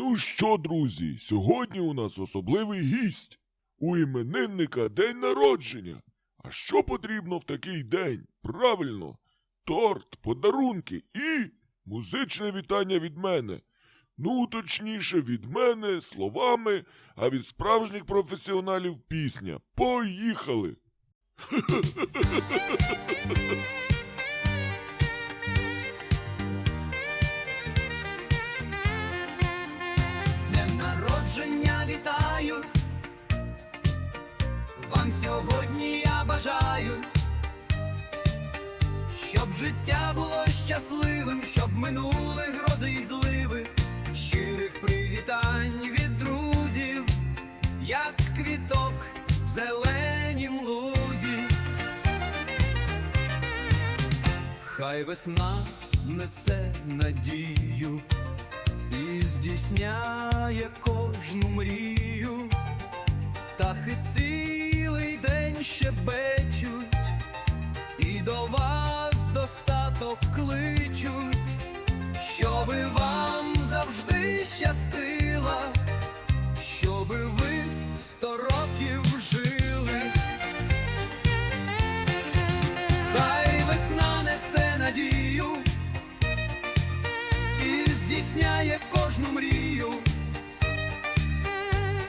Ну що, друзі, сьогодні у нас особливий гість. У іменинника день народження. А що потрібно в такий день? Правильно, торт, подарунки і музичне вітання від мене. Ну, точніше, від мене словами, а від справжніх професіоналів пісня. Поїхали! вам сьогодні я бажаю, щоб життя було щасливим, щоб минули грози і зливи, щирих привітань від друзів, як квіток в зеленім лузі. Хай весна несе надію і здійсняє кожну мрію, птахи цілий щебечуть, і до вас достаток кличуть, щоби вам завжди щастило, щоби ви сто років жили. Хай весна несе надію і здійсняє кожну мрію.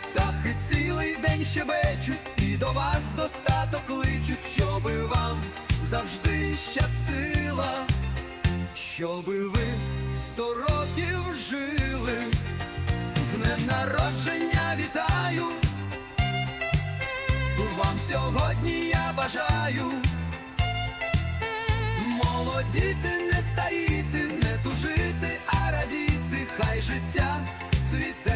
Птахи цілий день щебечуть і до вас достаток кличуть, щоби вам завжди щастило, щоби ви сто років жили. З днем народження вітаю, вам сьогодні я бажаю. Молодіти, не старіти, не тужити, а радіти, хай життя цвіте,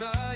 вітаю,